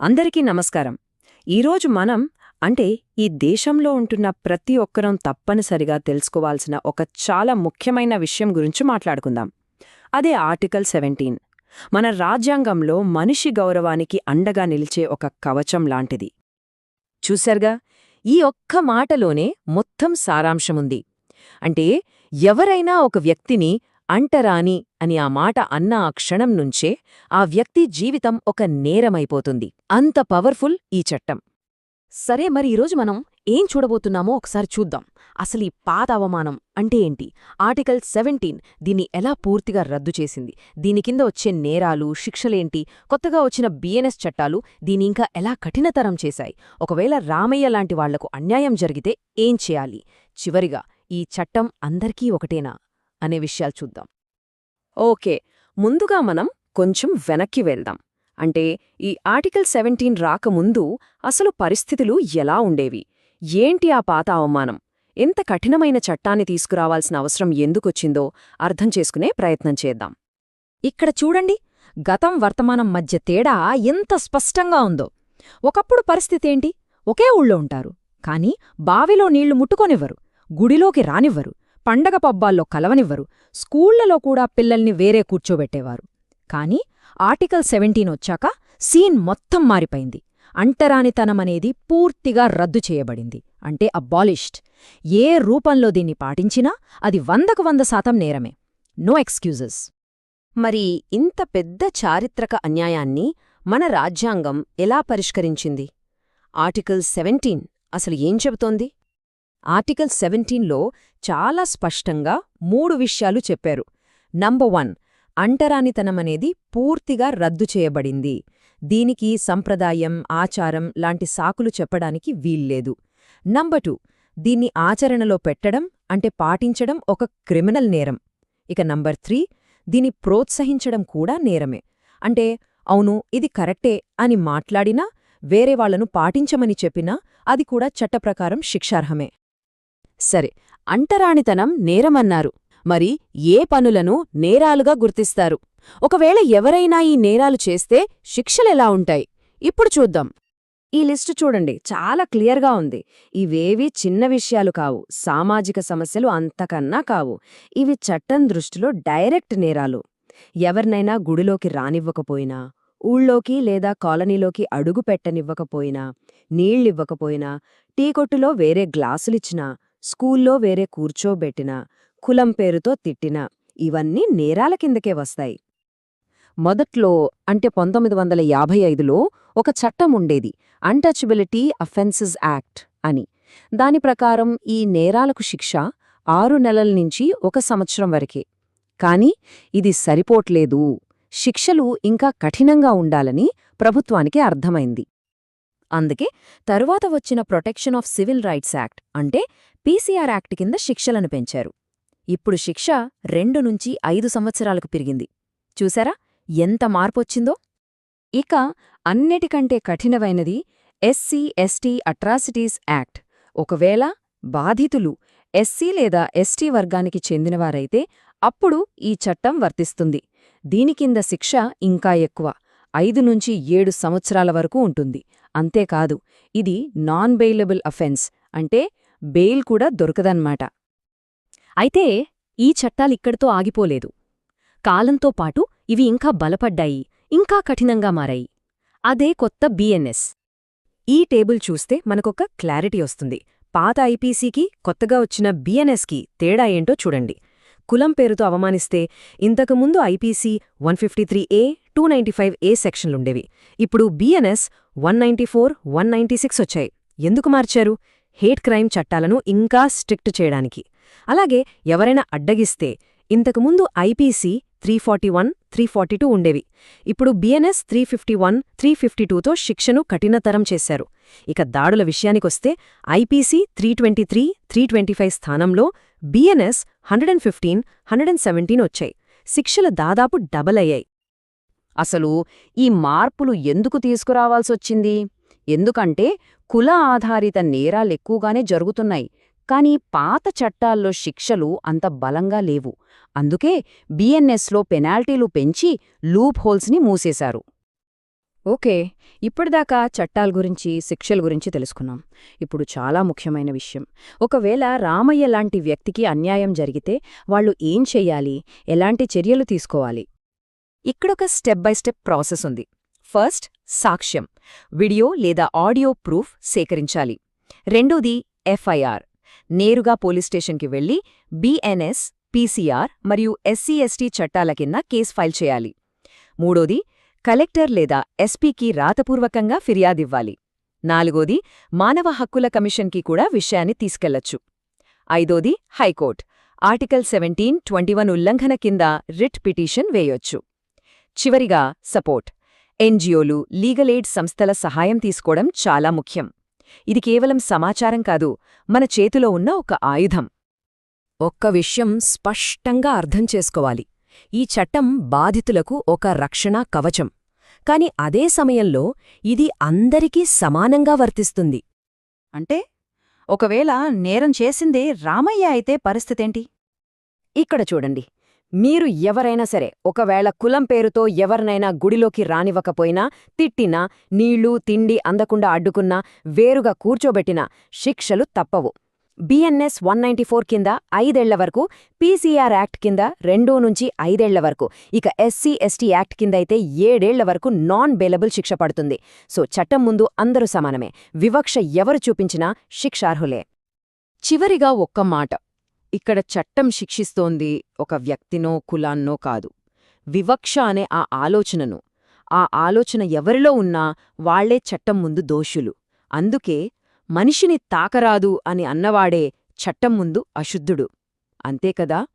అందరికీ నమస్కారం. ఈరోజు మనం అంటే ఈ దేశంలో ఉంటున్న ప్రతి ఒక్కరం తప్పనిసరిగా తెలుసుకోవాల్సిన ఒక చాలా ముఖ్యమైన విషయం గురించి మాట్లాడుకుందాం. అదే ఆర్టికల్ సెవెంటీన్. మన రాజ్యాంగంలో మనిషి గౌరవానికి అండగా నిలిచే ఒక కవచం లాంటిది. చూశారుగా? ఈ ఒక్క మాటలోనే మొత్తం సారాంశముంది. అంటే ఎవరైనా ఒక వ్యక్తిని అంటరాని అని ఆ మాట అన్న ఆ క్షణం నుంచే ఆ వ్యక్తి జీవితం ఒక నేరమైపోతుంది. అంత పవర్ఫుల్ ఈ చట్టం. సరే మరి ఈరోజు మనం ఏం చూడబోతున్నామో ఒకసారి చూద్దాం. అసలు ఈ పాత అవమానం అంటే ఏంటి? ఆర్టికల్ సెవెంటీన్ దీన్ని ఎలా పూర్తిగా రద్దు చేసింది? దీని కింద వచ్చే నేరాలు శిక్షలేంటి? కొత్తగా వచ్చిన బిఎన్ఎస్ చట్టాలు దీని ఇంకా ఎలా కఠినతరం చేశాయి? ఒకవేళ రామయ్య లాంటి వాళ్ళకు అన్యాయం జరిగితే ఏం చేయాలి? చివరిగా ఈ చట్టం అందరికీ ఒకటేనా? అనే విషయాలు చూద్దాం. ఓకే ముందుగా మనం కొంచెం వెనక్కి వెళ్దాం. అంటే ఈ ఆర్టికల్ సెవెంటీన్ రాకముందు అసలు పరిస్థితులు ఎలా ఉండేవి? ఏంటి ఆ పాత అవమానం? ఎంత కఠినమైన చట్టాన్ని తీసుకురావాల్సిన అవసరం ఎందుకొచ్చిందో అర్థం చేసుకునే ప్రయత్నం చేద్దాం. ఇక్కడ చూడండి గతం వర్తమానం మధ్య తేడా ఎంత స్పష్టంగా ఉందో. ఒకప్పుడు పరిస్థితేంటి ఒకే ఊళ్ళో ఉంటారు. కాని బావిలో నీళ్ళు ముట్టుకొనివ్వరు. గుడిలోకి రానివ్వరు. పండగ పబ్బాల్లో కలవనివ్వరు. స్కూళ్ళలో కూడా పిల్లల్ని వేరే కూర్చోబెట్టేవారు. కాని ఆర్టికల్ సెవెంటీన్ వచ్చాక సీన్ మొత్తం మారిపోయింది. అంటరానితనమనేది పూర్తిగా రద్దు చేయబడింది. అంటే అబ్బాలిష్డ్ ఏ రూపంలో దీన్ని పాటించినా అది వందకు వంద శాతం నేరమే. No excuses. మరి ఇంత పెద్ద చారిత్రక అన్యాయాన్ని మన రాజ్యాంగం ఎలా పరిష్కరించింది? ఆర్టికల్ సెవెంటీన్ అసలు ఏం చెబుతోంది? ఆర్టికల్ సెవెంటీన్లో చాలా స్పష్టంగా మూడు విషయాలు చెప్పారు. నంబర్ వన్ అంటరానితనమనేది పూర్తిగా రద్దు చేయబడింది. దీనికి సంప్రదాయం ఆచారం లాంటి సాకులు చెప్పడానికి వీల్లేదు. నంబర్ టూ దీన్ని ఆచరణలో పెట్టడం అంటే పాటించడం ఒక క్రిమినల్ నేరం. ఇక నంబర్ త్రీ దీని ప్రోత్సహించడం కూడా నేరమే. అంటే అవును ఇది కరెక్టే అని మాట్లాడినా వేరే వాళ్ళను పాటించమని చెప్పినా అది కూడా చట్టప్రకారం శిక్షార్హమే. సరే అంటరానితనం నేరమన్నారు. మరి ఏ పనులను నేరాలుగా గుర్తిస్తారు? ఒకవేళ ఎవరైనా ఈ నేరాలు చేస్తే శిక్షలెలా ఉంటాయి? ఇప్పుడు చూద్దాం. ఈ లిస్టు చూడండి చాలా క్లియర్గా ఉంది. ఇవేవీ చిన్న విషయాలు కావు సామాజిక సమస్యలు అంతకన్నా కావు. ఇవి చట్టం దృష్టిలో డైరెక్ట్ నేరాలు. ఎవరినైనా గుడిలోకి రానివ్వకపోయినా ఊళ్ళోకి లేదా కాలనీలోకి అడుగు పెట్టనివ్వకపోయినా నీళ్ళివ్వకపోయినా టీకొట్టులో వేరే గ్లాసులిచ్చినా స్కూల్లో వేరే కూర్చోబెట్టినా కులం పేరుతో తిట్టినా ఇవన్నీ నేరాల కిందకే వస్తాయి. మొదట్లో అంటే పంతొమ్మిది వందల యాభై ఐదులో ఒక చట్టం ఉండేది అన్టచబిలిటీ అఫెన్సెస్ యాక్ట్ అని. దాని ప్రకారం ఈ నేరాలకు శిక్ష ఆరు నెలల నుంచి ఒక సంవత్సరం వరకే. కాని ఇది సరిపోట్లేదు. శిక్షలు ఇంకా కఠినంగా ఉండాలని ప్రభుత్వానికి అర్థమైంది. అందుకే తరువాత వచ్చిన protection of civil rights act అంటే పీసీఆర్ యాక్ట్ కింద శిక్షలను పెంచారు. ఇప్పుడు శిక్ష రెండు నుంచి ఐదు సంవత్సరాలకు పెరిగింది. చూసారా? ఎంత మార్పొచ్చిందో? ఇక అన్నిటికంటే కఠినమైనది ఎస్సీ ఎస్టీ అట్రాసిటీస్ యాక్ట్. ఒకవేళ బాధితులు ఎస్సీ లేదా ఎస్టీ వర్గానికి చెందినవారైతే అప్పుడు ఈ చట్టం వర్తిస్తుంది. దీని కింద శిక్ష ఇంకా ఎక్కువ. ఐదు నుంచి ఏడు సంవత్సరాల వరకు ఉంటుంది. అంతేకాదు ఇది నాన్ బెయిలబుల్ అఫెన్స్ అంటే బెయిల్ కూడా దొరకదన్నమాట. అయితే ఈ చట్టాలిక్కడితో ఆగిపోలేదు. కాలంతో పాటు ఇవి ఇంకా బలపడ్డాయి ఇంకా కఠినంగా మారాయి. అదే కొత్త బిఎన్ఎస్ ఈ టేబుల్ చూస్తే మనకొక క్లారిటీ వస్తుంది. పాత ఐపీసీకి కొత్తగా వచ్చిన బిఎన్ఎస్కి తేడా ఏంటో చూడండి. కులం పేరుతో అవమానిస్తే ఇంతకుముందు IPC one fifty three A two ninety five A సెక్షన్లుండేవి. ఇప్పుడు BNS one ninety four one ninety six వచ్చాయి. ఎందుకు మార్చారు? హేట్ క్రైమ్ చట్టాలను ఇంకా స్ట్రిక్ట్ చేయడానికి. అలాగే ఎవరైనా అడ్డగిస్తే ఇంతకుముందు IPC three forty one three forty two ఉండేవి. ఇప్పుడు BNS three fifty one three fifty టూతో శిక్షను కఠినతరం చేశారు. ఇక దాడుల విషయానికొస్తే IPC three twenty three three twenty five స్థానంలో BNS hundred and fifteen hundred and seventeen వచ్చాయి. శిక్షలు దాదాపు డబల్ అయ్యాయి. అసలు ఈ మార్పులు ఎందుకు తీసుకురావాల్సొచ్చింది? ఎందుకంటే కుల ఆధారిత నేరాలెక్కువగానే జరుగుతున్నాయి. కానీ పాత చట్టాల్లో శిక్షలు అంత బలంగా లేవు. అందుకే బిఎన్ఎస్లో పెనాల్టీలు పెంచి లూప్ హోల్స్ని మూసేశారు. ఓకే ఇప్పటిదాకా చట్టాల గురించి శిక్షల గురించి తెలుసుకున్నాం. ఇప్పుడు చాలా ముఖ్యమైన విషయం. ఒకవేళ రామయ్య లాంటి వ్యక్తికి అన్యాయం జరిగితే వాళ్ళు ఏం చెయ్యాలి ఎలాంటి చర్యలు తీసుకోవాలి? ఇక్కడొక స్టెప్ బై స్టెప్ ప్రాసెస్ ఉంది. ఫస్ట్ సాక్ష్యం వీడియో లేదా ఆడియో ప్రూఫ్ సేకరించాలి. రెండోది ఎఫ్ఐఆర్ నేరుగా పోలీస్ స్టేషన్కి వెళ్ళి బిఎన్ఎస్ పీసీఆర్ మరియు ఎస్సీఎస్టీ చట్టాల కింద కేసు ఫైల్ చేయాలి. మూడోది కలెక్టర్ లేదా ఎస్పీకి రాతపూర్వకంగా ఫిర్యాదివ్వాలి. నాలుగోది మానవ హక్కుల కమిషన్కి కూడా విషయాన్ని తీసుకెళ్ళొచ్చు. ఐదోది హైకోర్ట్ ఆర్టికల్ సెవెంటీన్ ట్వంటీ ఉల్లంఘన కింద రిట్ పిటిషన్ వేయొచ్చు. చివరిగా సపోర్ట్. ఎన్జిఓలు లీగల్ ఎయిడ్ సంస్థల సహాయం తీసుకోవడం చాలా ముఖ్యం. ఇది కేవలం సమాచారం కాదు మన చేతిలో ఉన్న ఒక ఆయుధం. ఒక్క విషయం స్పష్టంగా అర్థం చేసుకోవాలి. ఈ చట్టం బాధితులకు ఒక రక్షణ కవచం. కాని అదే సమయంలో ఇది అందరికీ సమానంగా వర్తిస్తుంది. అంటే ఒకవేళ నేరం చేసిందే రామయ్య అయితే పరిస్థితేంటి? ఇక్కడ చూడండి. మీరు ఎవరైనా సరే ఒకవేళ కులం పేరుతో ఎవరినైనా గుడిలోకి రానివ్వకపోయినా తిట్టినా నీళ్ళు తిండి అందకుండా అడ్డుకున్నా వేరుగా కూర్చోబెట్టినా శిక్షలు తప్పవు. బిఎన్ఎస్ వన్ నైంటీ ఫోర్ కింద ఐదేళ్ళ వరకు పీసీఆర్ యాక్ట్ కింద రెండో నుంచి ఐదేళ్ళ వరకు ఇక ఎస్సీ ఎస్టీ యాక్ట్ కింద అయితే ఏడేళ్ళ వరకు నాన్ బెలబుల్ శిక్ష పడుతుంది. సో చట్టం ముందు అందరూ సమానమే. వివక్ష ఎవరు చూపించినా శిక్షార్హులే. చివరిగా ఒక్క మాట. ఇక్కడ చట్టం శిక్షిస్తోంది ఒక వ్యక్తినో కులాన్నో కాదు. వివక్ష అనే ఆ ఆలోచనను. ఆ ఆలోచన ఎవరిలో ఉన్నా వాళ్ళే చట్టం ముందు దోషులు. అందుకే మనిషిని తాకరాదు అని అన్నవాడే చట్టం ముందు అశుద్ధుడు. అంతేకదా